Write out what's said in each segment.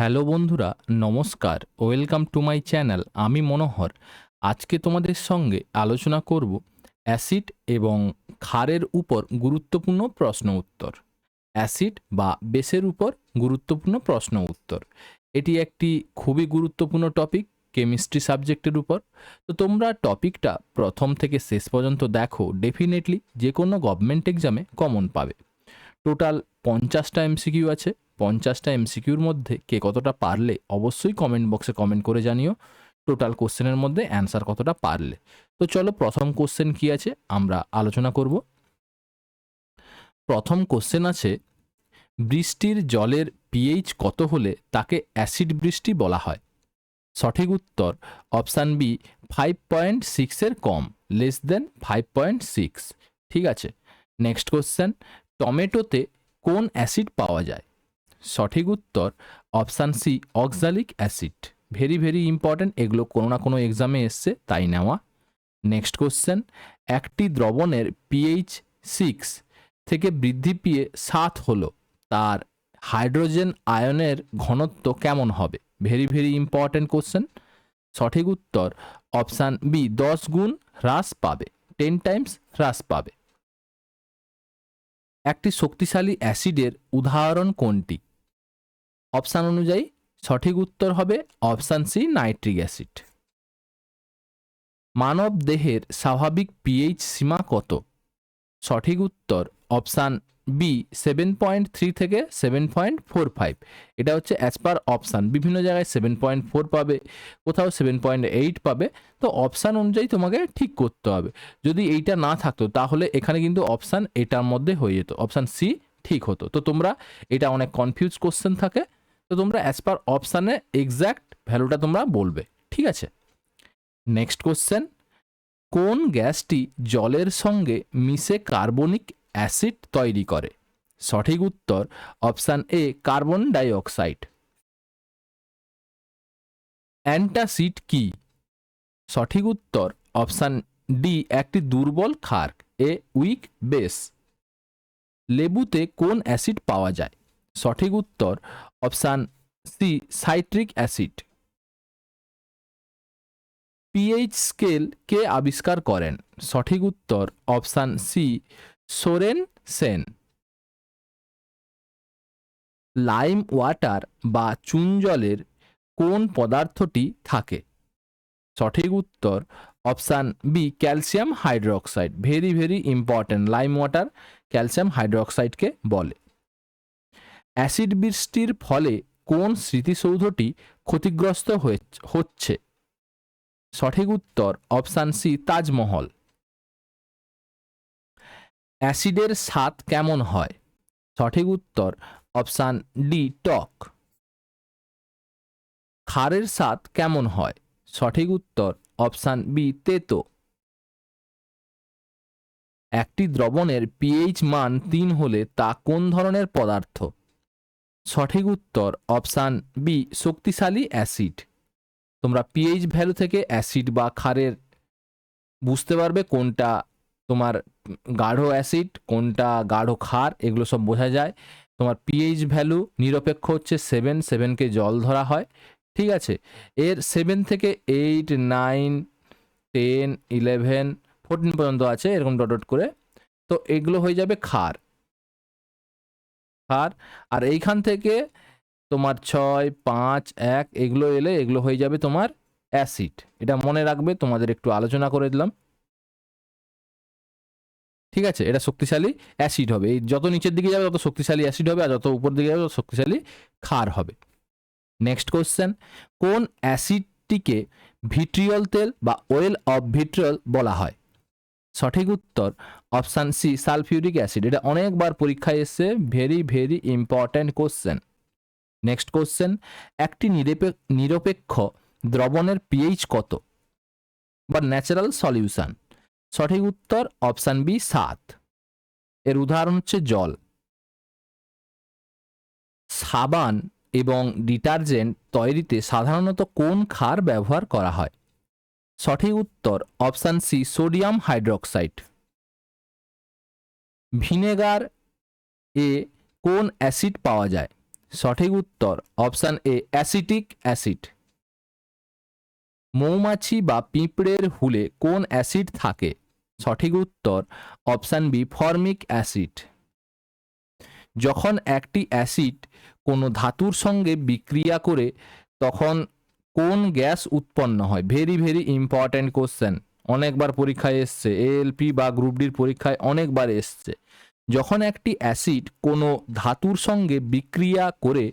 Hello বন্ধুরা, নমস্কার। Welcome to my channel, আমি মনোহর। আজকে তোমাদের সঙ্গে আলোচনা করব অ্যাসিড এবং ক্ষারের উপর গুরুত্বপূর্ণ প্রশ্ন উত্তর। অ্যাসিড বা বেসের উপর গুরুত্বপূর্ণ প্রশ্ন উত্তর। এটি একটি খুবই গুরুত্বপূর্ণ টপিক কেমিস্ট্রি সাবজেক্টের উপর। তো তোমরা টপিকটা প্রথম থেকে শেষ পর্যন্ত দেখো, ডেফিনেটলি যে কোনো গভর্নমেন্ট এক্সামে কমন পাবে। টোটাল পঞ্চাশটা এমসিকিউ আছে পঞ্চাশটা এমসিকিউর মধ্যে কে কতটা পারলে অবশ্যই কমেন্ট বক্সে কমেন্ট করে জানিও। টোটাল কোশ্চেনের মধ্যে অ্যান্সার কতটা পারলে। তো চলো প্রথম কোশ্চেন কি আছে আমরা আলোচনা করব। প্রথম কোশ্চেন আছে, বৃষ্টির জলের পিএইচ কত হলে তাকে অ্যাসিড বৃষ্টি বলা হয়? সঠিক উত্তর অপশান বি ফাইভ পয়েন্ট সিক্সের কম less then five point six ঠিক আছে। নেক্সট কোশ্চেন টমেটোতে কোন অ্যাসিড পাওয়া যায়? সঠিক উত্তর option C oxalic acid. Very very important, এগুলো কোনো না কোনো এক্সামে এসছে, তাই নেওয়া। নেক্সট কোশ্চেন, একটি দ্রবণের পিএইচ সিক্স থেকে বৃদ্ধি পেয়ে সাত হলো, তার হাইড্রোজেন আয়নের ঘনত্ব কেমন হবে? Very very important question. সঠিক উত্তর অপশান বি, দশ গুণ হ্রাস পাবে, টেন টাইমস হ্রাস পাবে। একটি শক্তিশালী অ্যাসিডের উদাহরণ কোনটি? অপশান অনুযায়ী সঠিক উত্তর হবে অপশান সি নাইট্রিক অ্যাসিড। মানব দেহের স্বাভাবিক পিএইচ সীমা কত? সঠিক উত্তর option B seven point three থেকে সেভেন পয়েন্ট ফোর ফাইভ এটা হচ্ছে অ্যাজ পার অপশান বিভিন্ন জায়গায় সেভেন পয়েন্ট ফোর পাবে, কোথাও সেভেন পয়েন্ট এইট পাবে। তো অপশান অনুযায়ী তোমাকে ঠিক করতে হবে। যদি এইটা না থাকতো, তাহলে এখানে কিন্তু অপশান এটার মধ্যে হয়ে যেত। অপশান সি ঠিক হতো। তো তোমরা এটা অনেক কনফিউজ কোশ্চেন থাকে। তো তোমরা অ্যাজ পার অপশানে এক্স্যাক্ট ভ্যালুটা তোমরা বলবে, ঠিক আছে? নেক্সট কোশ্চেন কোন গ্যাসটি জলের সঙ্গে মিশে কার্বনিক অ্যাসিড তৈরি করে? সঠিক উত্তর option A carbon dioxide antacid কি? সঠিক উত্তর অপশান ডি একটি দুর্বল ক্ষার এ উইক বেস লেবুতে কোন অ্যাসিড পাওয়া যায়? সঠিক উত্তর option C, citric acid. PH scale কে আবিষ্কার করেন? সঠিক উত্তর option C, Sorensen. Lime water বা চুন জলের কোন পদার্থটি থাকে? সঠিক উত্তর option B, calcium hydroxide. Very very important lime water calcium হাইড্রোক্সাইডকে বলে। অ্যাসিড বৃষ্টির ফলে কোন স্মৃতিসৌধটি ক্ষতিগ্রস্ত হচ্ছে? সঠিক উত্তর অপশান সি তাজমহল। অ্যাসিডের স্বাদ কেমন হয়? সঠিক উত্তর অপশান ডি টক। ক্ষারের স্বাদ কেমন হয়? সঠিক উত্তর অপশান বি তেতো। একটি দ্রবণের পিএইচ মান তিন হলে তা কোন ধরনের পদার্থ? সঠিক উত্তর অপশান বি শক্তিশালী অ্যাসিড। তোমরা পিএইচ ভ্যালু থেকে অ্যাসিড বা ক্ষারের বুঝতে পারবে কোনটা তোমার গাঢ় অ্যাসিড, কোনটা গাঢ় ক্ষার, এগুলো সব বোঝা যায়। তোমার পিএইচ ভ্যালু নিরপেক্ষ হচ্ছে সেভেন সেভেনকে জল ধরা হয়, ঠিক আছে? এর সেভেন থেকে eight nine ten eleven fourteen পর্যন্ত আছে, এরকম ডট ডট করে। তো এগুলো হয়ে যাবে ক্ষার। ক্ষার আর এইখান থেকে তোমার ছয়, পাঁচ, এক, এগুলো এলে এগুলো হয়ে যাবে তোমার অ্যাসিড এটা মনে রাখবে, তোমাদের একটু আলোচনা করে দিলাম। ঠিক আছে, এটা শক্তিশালী অ্যাসিড হবে। এই যত নিচের দিকে যাবে তত শক্তিশালী অ্যাসিড হবে, আর যত উপর দিকে যাবে তত শক্তিশালী ক্ষার হবে। নেক্সট কোশ্চেন কোন অ্যাসিডটিকে ভিট্রিয়ল তেল বা ওয়েল অফ ভিট্রিয়ল বলা হয়? সঠিক উত্তর অপশান সি, সালফিউরিক অ্যাসিড। এটা অনেকবার পরীক্ষায় এসছে very very important question next question একটি নিরপেক্ষ দ্রবণের পিএইচ কত? বা ন্যাচারাল সলিউশন সঠিক উত্তর অপশান বি, সাত। এর উদাহরণ হচ্ছে জল। সাবান এবং ডিটারজেন্ট তৈরিতে সাধারণত কোন ক্ষার ব্যবহার করা হয়? সঠিক উত্তর option C sodium hydroxide. Vinegar এ কোন অ্যাসিড পাওয়া যায়? সঠিক উত্তর অপশান এ অ্যাসিটিক অ্যাসিড। মৌমাছি বা পিঁপড়ের হুলে কোন অ্যাসিড থাকে? সঠিক উত্তর অপশান বি ফর্মিক অ্যাসিড। যখন একটি অ্যাসিড কোনো ধাতুর সঙ্গে বিক্রিয়া করে, তখন কোন গ্যাস উৎপন্ন হয়? ভেরি ভেরি ইম্পর্ট্যান্ট কোশ্চেন অনেকবার পরীক্ষায় এসছে। এএলপি বা গ্রুপ ডির পরীক্ষায় অনেকবার এসছে। যখন একটি অ্যাসিড কোনো ধাতুর সঙ্গে বিক্রিয়া করে,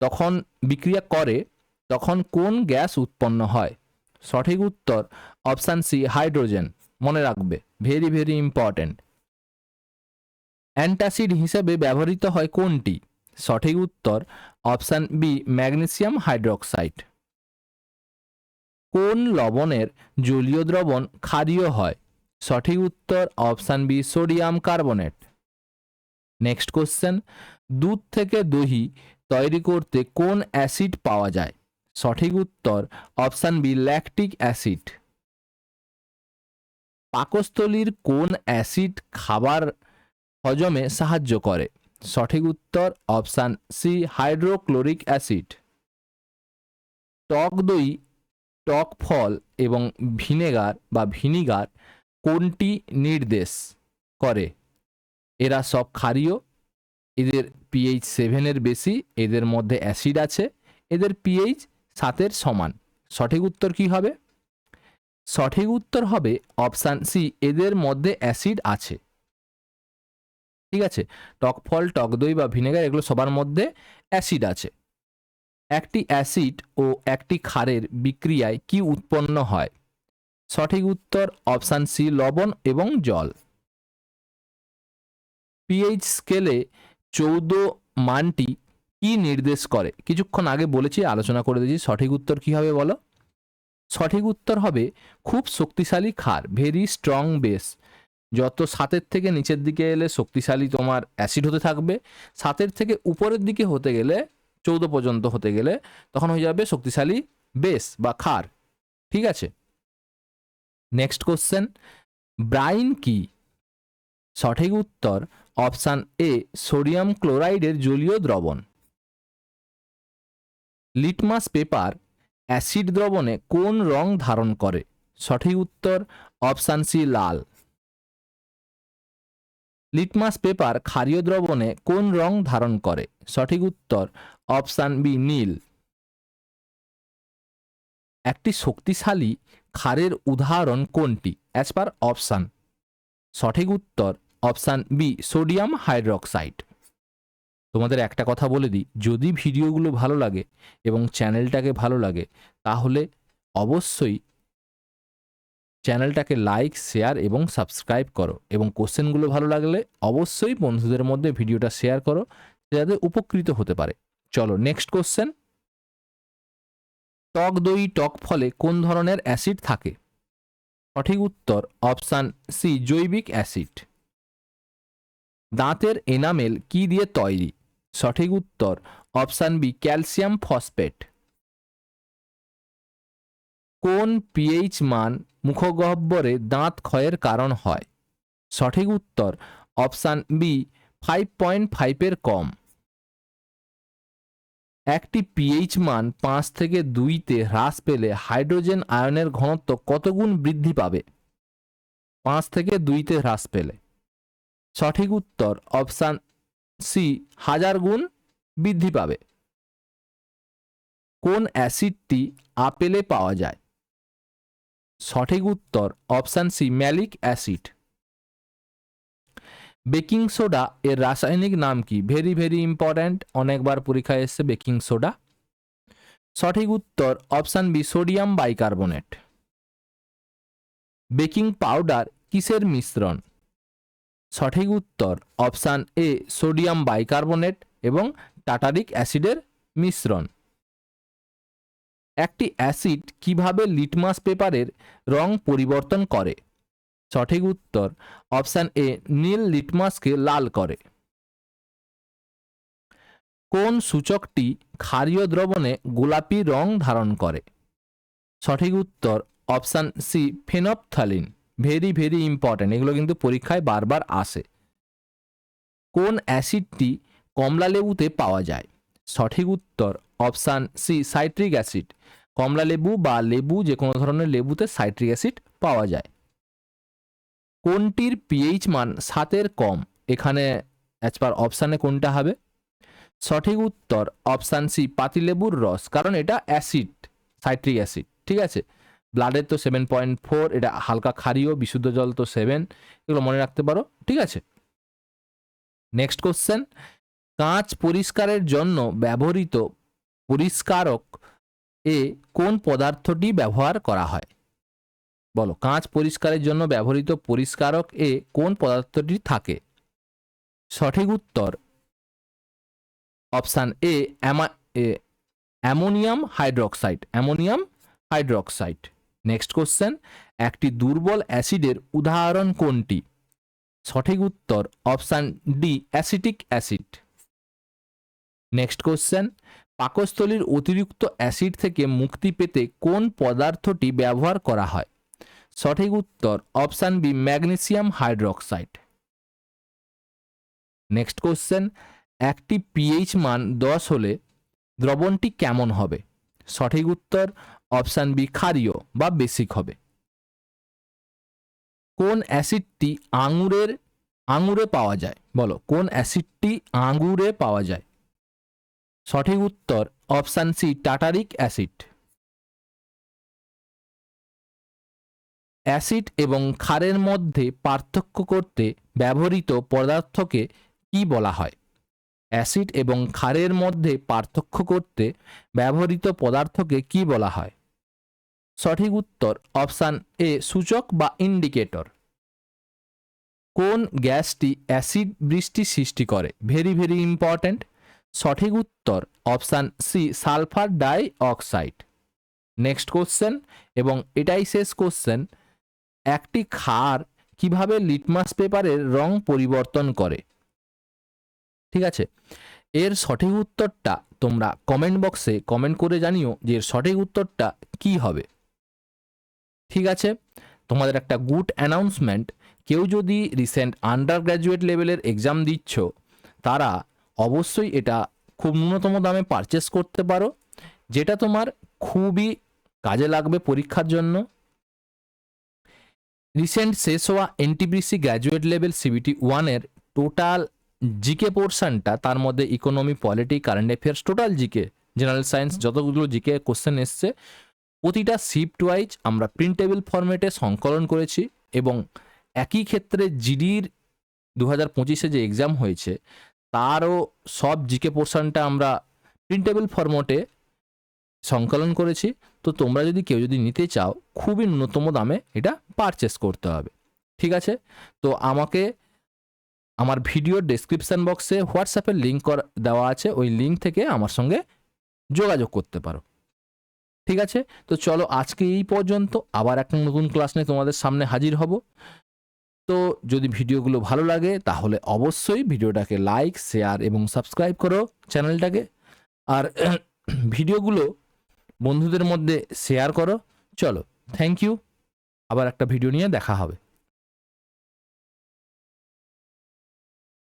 তখন বিক্রিয়া করে, তখন কোন গ্যাস উৎপন্ন হয়? সঠিক উত্তর অপশান সি হাইড্রোজেন। মনে রাখবে। ভেরি ভেরি ইম্পর্ট্যান্ট অ্যান্টাসিড হিসেবে ব্যবহৃত হয় কোনটি? সঠিক উত্তর অপশান বি ম্যাগনেসিয়াম হাইড্রোক্সাইড। কোন লবণের জলীয় দ্রবণ ক্ষারীয় হয়? সঠিক উত্তর option B, sodium carbonate. Next question, দুধ থেকে দহি তৈরি করতে কোন অ্যাসিড পাওয়া যায়? সঠিক উত্তর অপশান বি, ল্যাকটিক অ্যাসিড। পাকস্থলীর কোন অ্যাসিড খাবার হজমে সাহায্য করে? সঠিক উত্তর অপশান সি, হাইড্রোক্লোরিক অ্যাসিড। টক দই টক ফল এবং ভিনেগার বা ভিনিগার কোনটি নির্দেশ করে? এরা সব ক্ষারীয়, এদের পিএইচ সেভেনের বেশি, এদের মধ্যে অ্যাসিড আছে, এদের পিএইচ সাতের সমান। সঠিক উত্তর কি হবে? সঠিক উত্তর হবে অপশান সি এদের মধ্যে অ্যাসিড আছে। ঠিক আছে? টক ফল টক দই বা ভিনেগার এগুলো সবার মধ্যে অ্যাসিড আছে। একটি অ্যাসিড ও একটি ক্ষারের বিক্রিয়ায় কি উৎপন্ন হয়? সঠিক উত্তর অপশান সি, লবণ এবং জল। পিএইচ স্কেলে চৌদ্দ মানটি কি নির্দেশ করে? কিছুক্ষণ আগে বলেছি, আলোচনা করে দিয়েছি। সঠিক উত্তর কি হবে বলো? সঠিক উত্তর হবে খুব শক্তিশালী ক্ষার ভেরি স্ট্রং বেস যত সাতের থেকে নিচের দিকে এলে শক্তিশালী তোমার অ্যাসিড হতে থাকবে। সাতের থেকে উপরের দিকে হতে গেলে চৌদ্দ পর্যন্ত হতে গেলে তখন হয়ে যাবে শক্তিশালী বেস বা ক্ষার। ঠিক আছে? নেক্সট কোশ্চেন ব্রাইন কি? সঠিক উত্তর অপশান এ সোডিয়াম ক্লোরাইডের জলীয় দ্রবণ। লিটমাস পেপার অ্যাসিড দ্রবণে কোন রং ধারণ করে? সঠিক উত্তর অপশান সি লাল। লিটমাস পেপার ক্ষারীয় দ্রবণে কোন রং ধারণ করে? সঠিক উত্তর, অপশান বি, নীল। একটি শক্তিশালী ক্ষারের উদাহরণ কোনটি? অ্যাজ পার অপশান সঠিক উত্তর, অপশান বি, সোডিয়াম হাইড্রক্সাইড। তোমাদের একটা কথা বলে দিই, যদি ভিডিওগুলো ভালো লাগে এবং চ্যানেলটাকে ভালো লাগে, তাহলে অবশ্যই চ্যানেলটাকে লাইক শেয়ার এবং সাবস্ক্রাইব করো এবং কোশ্চেনগুলো ভালো লাগলে অবশ্যই বন্ধুদের মধ্যে ভিডিওটা শেয়ার করো যাতে উপকৃত হতে পারে। চলো নেক্সট কোশ্চেন টক দই, টক ফলে কোন ধরনের অ্যাসিড থাকে? সঠিক উত্তর অপশান সি জৈবিক অ্যাসিড দাঁতের এনামেল কি দিয়ে তৈরি? সঠিক উত্তর অপশান বি ক্যালসিয়াম ফসফেট কোন পিএইচ মান মুখগহ্বরে দাঁত ক্ষয়ের কারণ হয়? সঠিক উত্তর, অপশান বি ফাইভ পয়েন্ট ফাইভের কম। একটি পিএইচ মান পাঁচ থেকে দুইতে হ্রাস পেলে হাইড্রোজেন আয়নের ঘনত্ব কত গুণ বৃদ্ধি পাবে? পাঁচ থেকে দুইতে হ্রাস পেলে। সঠিক উত্তর, অপশান সি, হাজার গুণ বৃদ্ধি পাবে। কোন অ্যাসিডটি আপেলে পাওয়া যায়? সঠিক উত্তর option C malic acid. Baking soda এর রাসায়নিক নাম কি? Very very important. অনেকবার পরীক্ষায় এসছে বেকিং সোডা। সঠিক উত্তর option B, sodium bicarbonate. Baking powder কিসের মিশ্রণ? সঠিক উত্তর অপশান এ, সোডিয়াম বাইকার্বনেট এবং টাটারিক অ্যাসিডের মিশ্রণ। একটি অ্যাসিড কীভাবে লিটমাস পেপারের রং পরিবর্তন করে? সঠিক উত্তর অপশান এ, নীল লিটমাসকে লাল করে। কোন সূচকটি ক্ষারীয় দ্রবণে গোলাপি রং ধারণ করে? সঠিক উত্তর option C phenolphthalein very very important এগুলো কিন্তু পরীক্ষায় বারবার আসে। কোন অ্যাসিডটি কমলা লেবুতে পাওয়া যায়? সঠিক উত্তর অপশান সি, সাইট্রিক অ্যাসিড। কমলা লেবু বা লেবু যে কোনো ধরনের লেবুতে সাইট্রিক অ্যাসিড পাওয়া যায়। কোনটির পিএইচ মান সাতের কম? এখানে অ্যাজ পার অপশানে কোনটা হবে? সঠিক উত্তর অপশান সি, পাতিলেবুর রস, কারণ এটা অ্যাসিড, সাইট্রিক অ্যাসিড, ঠিক আছে? ব্লাডের তো সেভেন পয়েন্ট ফোর এটা হালকা ক্ষারীয়, বিশুদ্ধ জল তো সেভেন এগুলো মনে রাখতে পারো, ঠিক আছে? নেক্সট কোশ্চেন কাঁচ পরিষ্কারের জন্য ব্যবহৃত পরিষ্কারক এ কোন পদার্থটি ব্যবহার করা হয়? বলো, কাঁচ পরিষ্কারের জন্য ব্যবহৃত পরিষ্কারক এ কোন পদার্থটি থাকে? সঠিক উত্তর, অপশান এ, অ্যামা- এ, ammonium hydroxide ammonium hydroxide. Next question, একটি দুর্বল অ্যাসিডের উদাহরণ কোনটি? সঠিক উত্তর, option D, acetic acid. Next question পাকস্থলীর অতিরিক্ত অ্যাসিড থেকে মুক্তি পেতে কোন পদার্থটি ব্যবহার করা হয়? সঠিক উত্তর option B, magnesium hydroxide. Next question, একটি পিএইচ মান দশ হলে দ্রবণটি কেমন হবে? সঠিক উত্তর অপশান বি, ক্ষারীয় বা বেসিক হবে। কোন অ্যাসিডটি আঙুরের, আঙুরে পাওয়া যায়? বলো, কোন অ্যাসিডটি আঙুরে পাওয়া যায়? সঠিক উত্তর option C tartaric acid. Acid এবং ক্ষারের মধ্যে পার্থক্য করতে ব্যবহৃত পদার্থকে কি বলা হয়? অ্যাসিড এবং ক্ষারের মধ্যে পার্থক্য করতে ব্যবহৃত পদার্থকে কি বলা হয়? সঠিক উত্তর অপশান এ সূচক বা ইন্ডিকেটর। কোন গ্যাসটি অ্যাসিড বৃষ্টি সৃষ্টি করে? Very very important. সঠিক উত্তর option C, sulphur dioxide next question, এবং এটাই শেষ কোশ্চেন, একটি খার কীভাবে লিটমাস পেপারের রং পরিবর্তন করে? ঠিক আছে? এর সঠিক উত্তরটা তোমরা কমেন্ট বক্সে কমেন্ট করে জানিও যে এর সঠিক উত্তরটা কি হবে। ঠিক আছে? তোমাদের একটা গুড অ্যানাউন্সমেন্ট, কেউ যদি রিসেন্ট আন্ডার গ্র্যাজুয়েট লেভেলের এক্সাম দিচ্ছ, তারা অবশ্যই এটা খুব ন্যূনতম দামে পারচেস করতে পারো, যেটা তোমার খুবই কাজে লাগবে পরীক্ষার জন্য। রিসেন্ট শেষ হওয়া এনটিপিসি গ্র্যাজুয়েট লেভেল সিবিটি ওয়ানের টোটাল জিকে পোর্শনটা তার মধ্যে economy polity current affairs total GK general science যতগুলো জিকে কোশ্চেন এসছে, প্রতিটা শিফট ওয়াইজ আমরা প্রিন্টেবল ফরম্যাটে সংকলন করেছি এবং একই ক্ষেত্রে জিডির দু হাজার পঁচিশে যে এক্সাম হয়েছে তারও সব জিকে পোর্শনটা আমরা প্রিন্টেবল ফরম্যাটে সংকলন করেছি। তো তোমরা যদি কেউ যদি নিতে চাও, খুবই ন্যূনতম দামে এটা পারচেস করতে হবে। ঠিক আছে? তো আমাকে আমার ভিডিওর ডেসক্রিপশন বক্সে হোয়াটসঅ্যাপের লিঙ্ক দেওয়া আছে। ওই লিঙ্ক থেকে আমার সঙ্গে যোগাযোগ করতে পারো। ঠিক আছে? তো চলো আজকে এই পর্যন্ত। আবার একটা নতুন ক্লাস নিয়ে তোমাদের সামনে হাজির হব। তো যদি ভিডিওগুলো ভালো লাগে, তাহলে অবশ্যই ভিডিওটাকে লাইক শেয়ার এবং সাবস্ক্রাইব করো চ্যানেলটাকে। আর ভিডিওগুলো বন্ধুদের মধ্যে শেয়ার করো। চলো থ্যাংক ইউ আবার একটা ভিডিও নিয়ে দেখা হবে।